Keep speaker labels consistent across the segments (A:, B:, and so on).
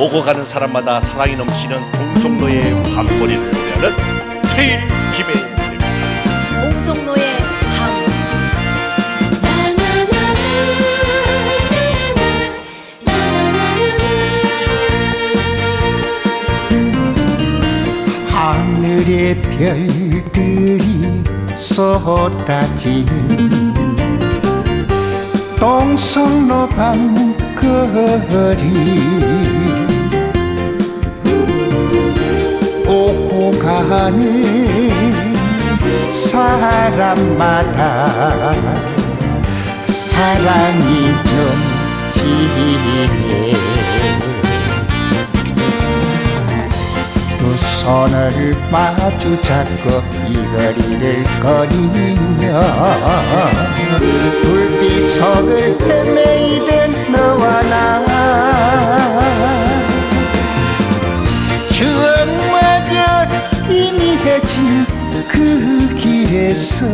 A: 오고 가는 사람마다 사랑이 넘치는 동성로의 밤거리를 노래하는 테일.
B: 홍성로의 밤
C: 하늘의 별들이 쏟아진 동성로 밤거리 가는 사람마다 사랑이 넘치네. 두 손을 마주 잡고 이 거리를 거니며 불빛 속을 헤매 해진 그 길에서.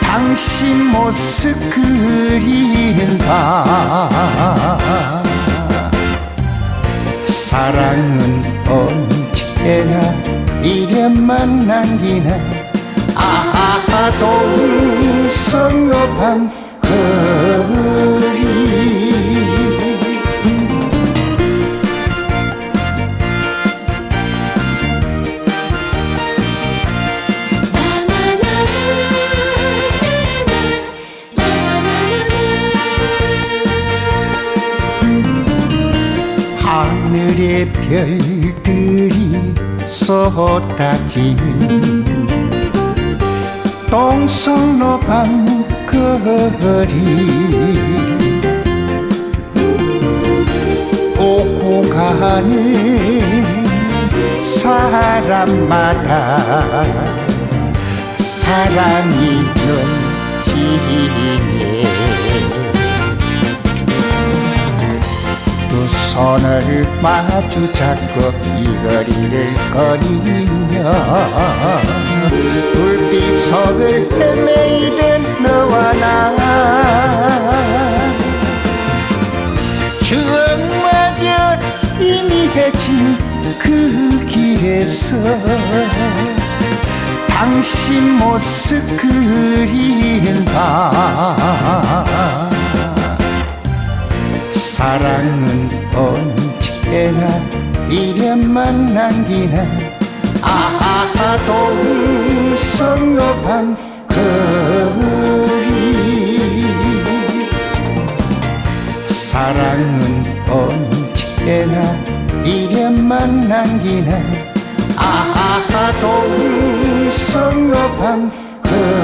C: 당신 모습 그리는 밤 사랑은 언제나 미련만 남기나. 아하 동성로 밤거 하늘의 별들이 쏟아진 동성로 밤거리. 오고 가는 사람마다 사랑이 넘치네 손을 마주 잡고 이 거리를 거니며 불빛 속을 헤매이던 너와 나 추억마저 희미해진 그 길에서 당신 모습 밤. 사랑은 언제나 미련만 남기나 아하 동성로 밤거리 사랑은 언제나 미련만 남기나 아하 동성로 밤거리